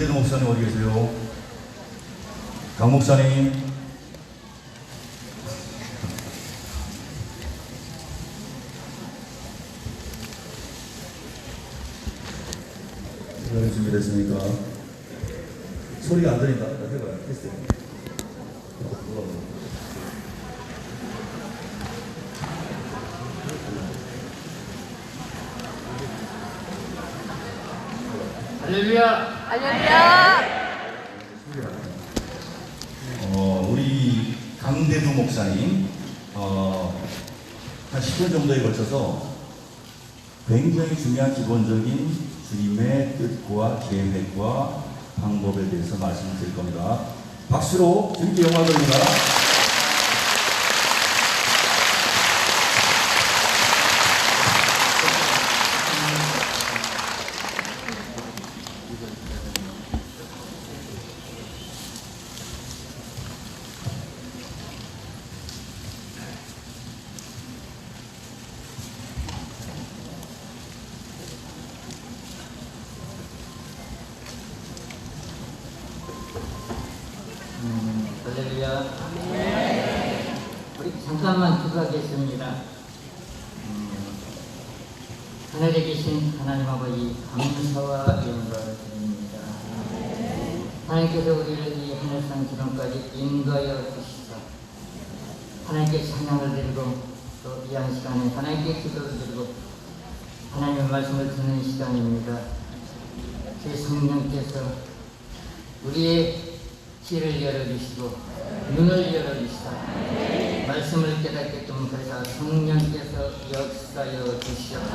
강대도 목사님 어디 계세요? 강 목사님. 네, 준비됐습니까? 소리가 안 들린다. 해봐요. 테스트. 할렐루야. 할렐루야. 어, 우리 강대두 목사님, 어, 한 10분 정도에 걸쳐서 굉장히 중요한 기본적인 주님의 뜻과 계획과 방법에 대해서 말씀을 드릴 겁니다. 박수로 주님께 영광 돌립니다. 음, 할렐루야. 우리 잠깐만 기도하겠습니다. 음, 하늘에 계신 하나님 아버지 감사와 영광을 드립니다. 하나님께서 우리를 이 하늘산 기름까지 인도하여 주시사 하나님께 찬양을 드리고 또 이 한 시간에 하나님께 기도를 드리고 하나님의 말씀을 듣는 시간입니다. 제 성령께서 우리의 귀를 열어주시고 눈을 열어주시다. 말씀을 깨닫게끔 그래서 성령께서 역사여 주시옵소서.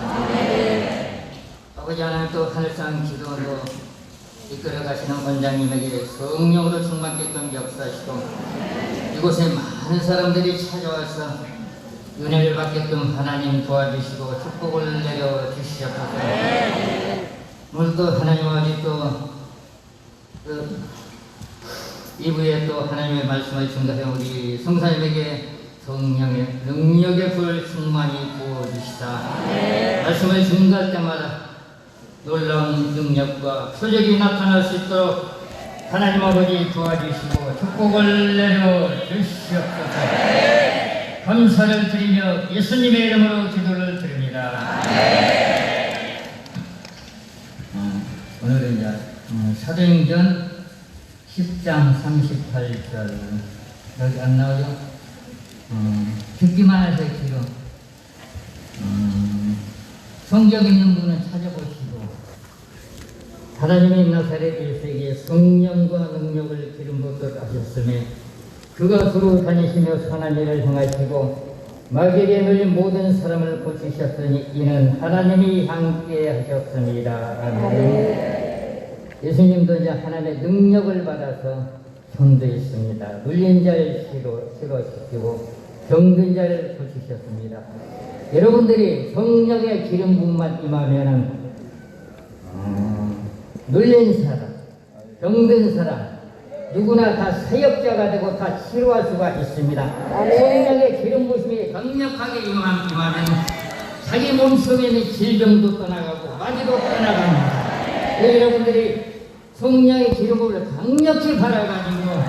아버지 하나님 또 하늘상 기도로 이끌어 가시는 원장님에게 성령으로 충만게끔 역사하시고 이곳에 많은 사람들이 찾아와서 은혜를 받게끔 하나님 도와주시고 축복을 내려 주시옵소서. 오늘도 하나님 아버지 또 그 이부에 또 하나님의 말씀을 증거해 우리 성사님에게 성령의 능력의 불 충만히 부어주시다. 말씀을 증거할 때마다 놀라운 능력과 표적이 나타날 수 있도록 하나님 아버지 도와주시고 축복을 내려 주시옵소서. 감사를 드리며 예수님의 이름으로 기도를 드립니다. 어, 오늘은 이제 어, 사도행전 10장 38절 여기 안 나오죠? 어, 듣기만 해서 기도 음, 성경 있는 분은 찾아보시고 하나님의 나사렛 일세기에 성령과 능력을 기름 붓듯 하셨음에 그가 두루 다니시며 선한 일을 행하시고 마귀에게 눌린 모든 사람을 고치셨으니 이는 하나님이 함께 하셨습니다. 아멘. 예수님도 이제 하나님의 능력을 받아서 전도했습니다. 눌린 자를 치료, 치료시키고 병든 자를 고치셨습니다. 여러분들이 성령의 기름 부음만 임하면은 어, 눌린 사람, 병든 사람 누구나 다 사역자가 되고 다 치료할 수가 있습니다. 성령의 기름 부심이 강력하게 임하- 임하면 자기 몸속에 있는 질병도 떠나가고 마귀도 떠나갑니다. 네, 여러분들이 성령의 기름을 강력히 받아가지고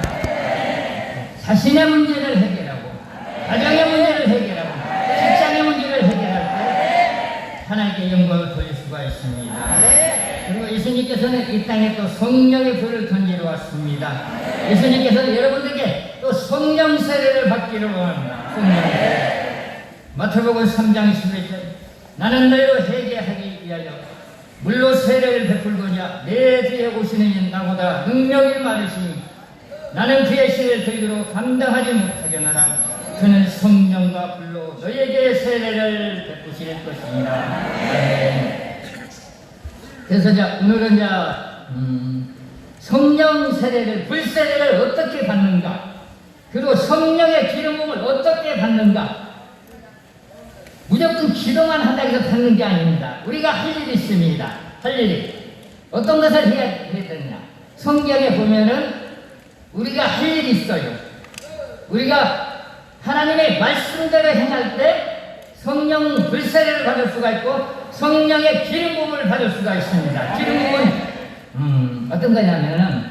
자신의 문제를 해결하고 가정의 문제를 해결하고 직장의 문제를 해결할 때 하나님께 영광을 돌릴 수가 있습니다. 그리고 예수님께서는 이 땅에 또 성령의 불을 던지러 왔습니다. 예수님께서는 여러분들에게 또 성령 세례를 받기를 원합니다. 성령 세례. 마태복음 3장 11절 나는 너희로 회개하기 위하여 물로 세례를 베풀고자 내 뒤에 오시는 이는 나보다 능력이 많으시니 나는 그의 시를 들기로 감당하지 못하겠노라 그는 성령과 불로 너희에게 세례를 베푸실 것입니다. 그래서 자 오늘은 자 음, 성령 세례를 불 세례를 어떻게 받는가? 그리고 성령의 기름 부음을 어떻게 받는가 무조건 기도만 한다고 해서 받는 게 아닙니다. 우리가 할 일이 있습니다. 할 일이. 어떤 것을 해야, 해야 되느냐. 성경에 보면은 우리가 할 일이 있어요. 우리가 하나님의 말씀대로 행할 때 성령 불세례를 받을 수가 있고 성령의 기름 부음을 받을 수가 있습니다. 기름 부음은 음, 어떤 거냐면은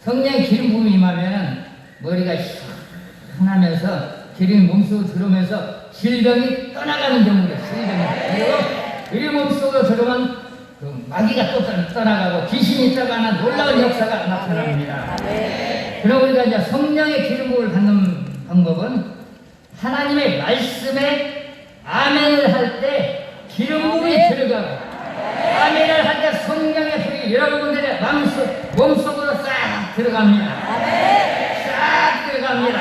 성령의 기름 부음이 임하면은 머리가 시원하면서 기름이 몸속으로 들어오면서 질병이 떠나가는 경우가 질병이 그리고 우리 몸속으로 들어오면 그 마귀가 또 떠- 떠나가고 귀신이 떠나가는 놀라운 역사가 나타납니다. 그럼 우리가 이제 성령의 기름 부음을 받는 방법은 하나님의 말씀에 아멘을 할 때 기름 부음이 들어가고 아멘을 할 때 성령의 불이 여러분들의 마음속, 몸속으로 싹 들어갑니다. 싹 들어갑니다.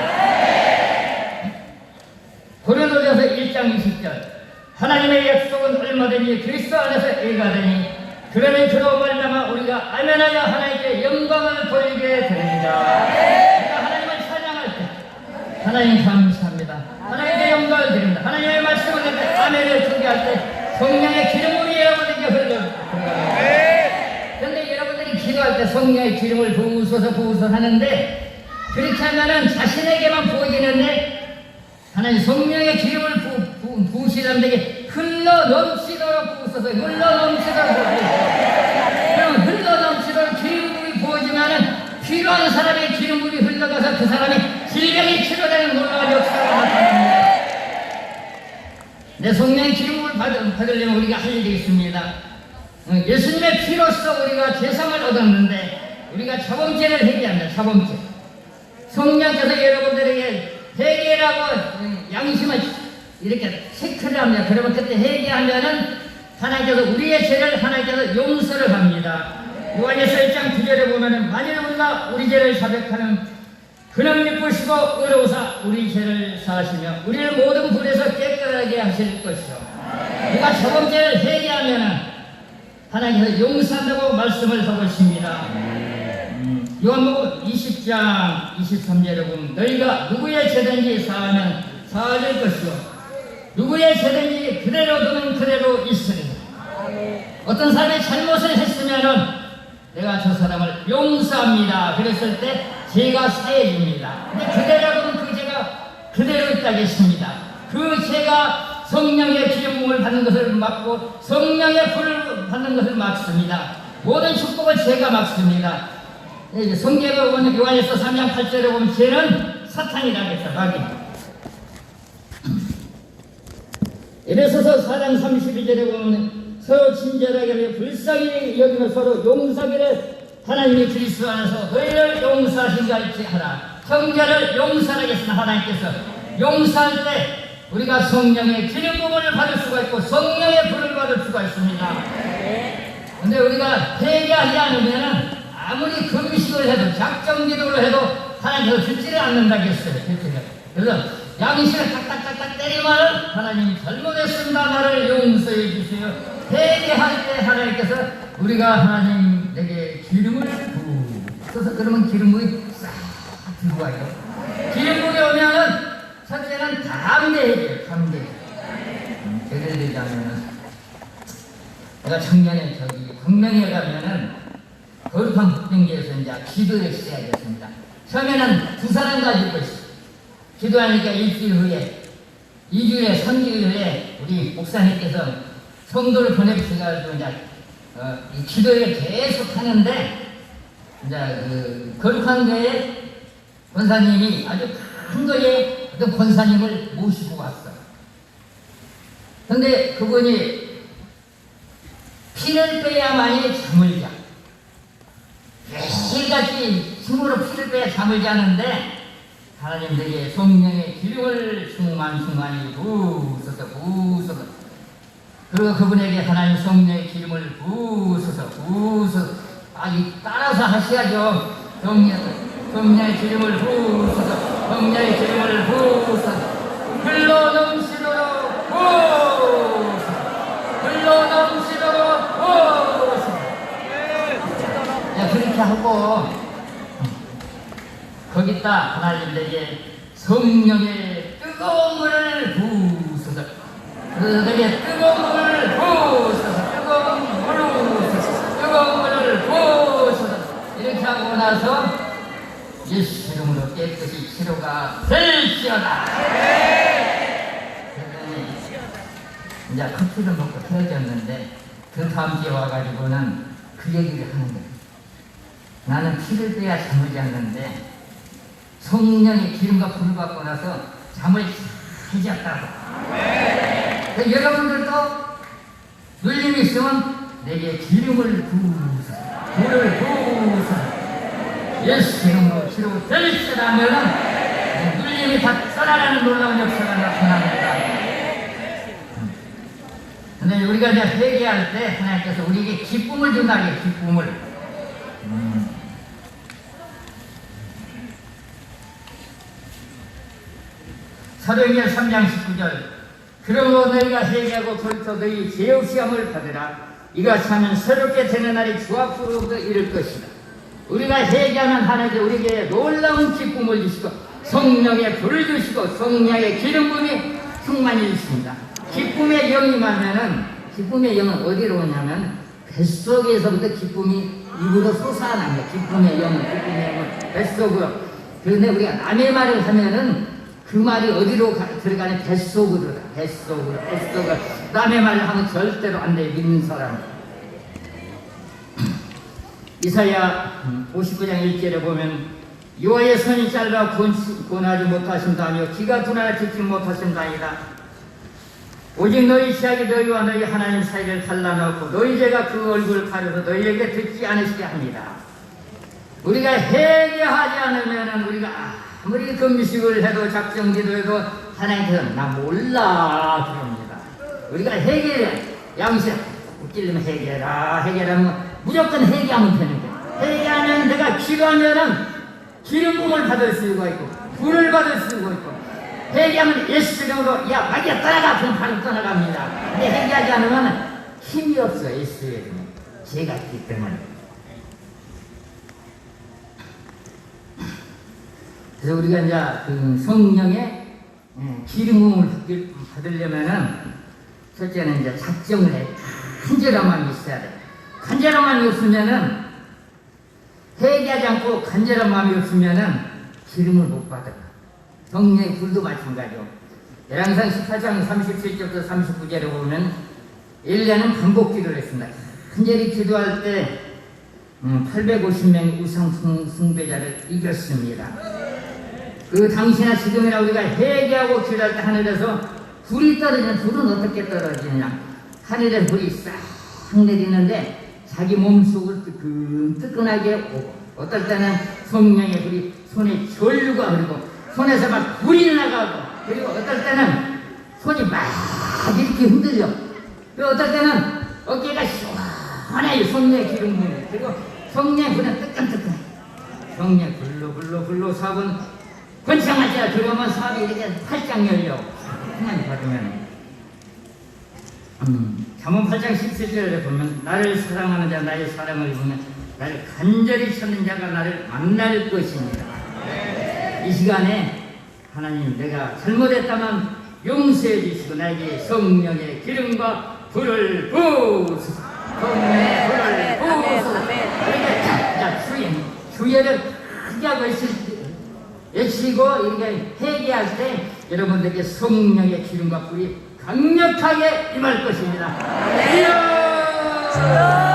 고린도전서 1장 20절 하나님의 약속은 얼마든지 그리스도 안에서 일가되니 그러면 그로 말미암아 우리가 아멘하여 하나님께 영광을 돌리게 됩니다. 우리가 하나님을 찬양할 때 하나님 감사합니다. 하나님께 영광을 드립니다. 하나님의 말씀을 할때 아멘을 준비할 때 성령의 기름이 여러분에게 흘러 들어갑니다. 그런데 여러분들이 기도할 때 성령의 기름을 부으소서 부으소서 하는데 그렇게 하면은 자신에게만 부어지는데 하나님 성령의 기름을 부으시는 데게 흘러 넘치도록 부으소서 흘러 넘치도록 부으소서 흘러 넘치도록 기름물이 부어지면은 필요한 사람의 기름물이 흘러가서 그 사람이 질병이 치료되는 놀라운 역사가 나타납니다 내 성령의 기름을 받, 받으려면 우리가 할 일이 있습니다. 어, 예수님의 피로써 우리가 죄상을 얻었는데 우리가 자범죄를 회개합니다. 자범죄. 성령께서 여러분들에게 회개라고 음, 양심을 이렇게 체크를 합니다. 그러면 그때 회개하면은 하나님께서 우리의 죄를 하나님께서 용서를 합니다. 요한에서 1장 9절에 보면은 만일 우리가 우리 죄를 자백하는 그는 미쁘시고 의로우사 우리 죄를 사하시며 우리를 모든 불에서 깨끗하게 하실 것이요 우리가 저번 죄를 회개하면 하나님께서 용서한다고 말씀을 하고 있습니다 음, 요한복음 20장 23절에 보면 너희가 누구의 죄든지 사하면 사하질 것이요 누구의 죄든지 그대로 두면 그대로 있으리라 어떤 사람이 잘못을 했으면은 내가 저 사람을 용서합니다. 그랬을 때 죄가 사해집니다. 근데 그대로 두면 그 죄가 그대로 있다겠습니다. 그 죄가 성령의 기름을 받는 것을 막고 성령의 불을 받는 것을 막습니다. 모든 축복을 죄가 막습니다. 예, 성경에 보면 요한에서 3장 8절에 보면 죄는 사탄이라고 했어. 에베소서 4장 32절에 보면 서로 친절하게 불쌍히 여기며 서로 용서하기를 하나님이 그리스도 안에서 너희를 용서하신 것 같이 하라 형제를 용서하겠으나 하나님께서 용서할 때 우리가 성령의 기름 부분을 받을 수가 있고 성령의 불을 받을 수가 있습니다 근데 우리가 회개하지 않으면은 아무리 금식을 해도 작정 기도를 해도 하나님께서 듣지를 않는다겠어요. 그렇죠? 그래서 양식을 딱딱딱딱 때리면 하나님 잘못했습니다. 나를 용서해 주세요. 회개할 때 하나님께서 우리가 하나님 내게 기름을 부어서 그러면 기름물이 싹 들어와요. 기름물이 오면은 첫째는 담대해져요. 담대. 음, 예를 들자면은 내가 작년에 저기 광명에 가면은 거룩한 북경기에서 이제 기도를 시작했습니다. 처음에는 두 사람 가지고 있어. 기도하니까 일주일 후에, 이주일에, 삼주일 후에 우리 목사님께서 성도를 보내주셔가지고 이제 어, 이 기도를 계속 하는데 이제 그 거룩한 교회 권사님이 아주 큰 교회 어떤 권사님을 모시고 왔어. 근데 그분이 피를 빼야만이 잠을 자. 매일같이 힘으로 피를 빼야 잠을 자는데 하나님들이 성령의 기름을 충만충만히 부으소서 부으소서. 그리고 그분에게 하나님 성령의 기름을 부으소서 부으소서. 아이 따라서 하셔야죠. 성령, 성령의 기름을 부으소서 성령의 기름을 부으소서. 흘러 넘치도록 부으소서 흘러 넘치도록 부으소서 야, 그렇게 하고 거기다. 하나님에게 성령의 뜨거운 물을 부으소서 그들에게 뜨거운 물을 부으소서 뜨거운 물을 부으소서 뜨거운 물을 부으소서. 이렇게 하고 나서 예수 이름으로 깨끗이 치료가 될지어다. 그랬더니 이제 커피를 먹고 헤어졌는데 그 다음 주에 와가지고는 그 얘기를 하는 거예요. 나는 피를 빼야 잠을 잤는데 성령의 기름과 불을 받고 나서 잠을 잘 잤다고. 그 여러분들도 눌림이 있으면 내게 기름을 부으소서, 불을 부으소서. 예수 이름으로 기름을 들리시라면은 눌림이 다 떠나가는 놀라운 역사가 나타납니다. 근데 우리가 이제 회개할 때 하나님께서 우리에게 기쁨을 준다는 게 기쁨을. 음. 사도행전 3장 19절. 그러므로 너희가 회개하고 돌이켜 너희 죄 없이 함을 받으라. 이같이 하면 새롭게 되는 날이 주 앞으로부터 이를 것이다. 우리가 회개하는 하나님께 우리에게 놀라운 기쁨을 주시고 성령의 불을 주시고 성령의 기름 부음이 충만히 주십니다. 기쁨의 영이 임하면은 기쁨의 영은 어디로 오냐면 뱃속에서부터 기쁨이 입으로 솟아납니다. 기쁨의 영은 기쁨의 영은 뱃속으로. 그런데 우리가 남의 말을 하면은 그 말이 어디로 가, 들어가냐? 뱃속으로 뱃속으로. 뱃속으로 남의 말을 하면 절대로 안 돼 믿는 사람. 이사야 59장 1절에 보면 여호와의 손이 짧아 권- 권하지 못하신다며 기가 둔하여 듣지 못하신다이다. 오직 너희 시약이 너희와 너희 하나님 사이를 갈라놓고 너희 죄가 그 얼굴을 가려서 너희에게 듣지 않으시게 합니다. 우리가 회개하지 않으면 우리가 아무리 금식을 해도 작정 기도 해도 하나님께서 나 몰라 그럽니다. 우리가 회개를 양식 웃기려면 회개라 회개라면 무조건 회개하면 되는 거야. 회개하면 내가 기도하면은 기름 부음을 받을 수가 있고 불을 받을 수가 있고 회개하면 예수 이름으로 야 마귀야 떠나가 그럼 바로 떠나갑니다. 근데 회개하지 않으면 힘이 없어 예수의 이름에 죄가 있기 때문에. 그래서 우리가 이제 그 성령의 예, 기름을 받으려면은 첫째는 이제 작정을 해. 마음이 있어야 돼. 간절한 마음이 없으면은 회개하지 않고 간절한 마음이 없으면은 기름을 못 받아. 성령의 불도 마찬가지요. 열왕상 18장 37절부터 39절에 보면 일년은 반복 기도를 했습니다. 간절히 기도할 때 850명의 우상 숭- 숭배자를 이겼습니다. 그 당시나 지금이나 우리가 회개하고 기도할 때 하늘에서 불이 떨어지는 불은 어떻게 떨어지느냐. 하늘에 불이 싹 내리는데 자기 몸속을 뜨끈 뜨끈하게 오고 어떨 때는 성령의 불이 손에 전류가 흐르고 손에서 막 불이 나가고 그리고 어떨 때는 손이 막 이렇게 흔들려. 그리고 어떨 때는 어깨가 시원해 성령의 기름 부음이 그리고 성령의 불은 뜨끈뜨끈해. 성령 불로 불로 불로 사분 권창하자 들어오면 사업이 이렇게 활짝 열려. 하나님 받으면. 음, 잠언 8장 17절에 보면 나를 사랑하는 자 나의 사랑을 보면 나를 간절히 찾는 자가 나를 만날 것입니다. 이 시간에 하나님 내가 잘못했다면 용서해 주시고 나에게 성령의 기름과 불을 부으소서. 성령의 불을 부으소서. 자 주인 주예를 크게 하고 있을 때 외치고 이렇게 회개할 때 여러분들에게 성령의 기름과 불이 강력하게 임할 것입니다. 주여!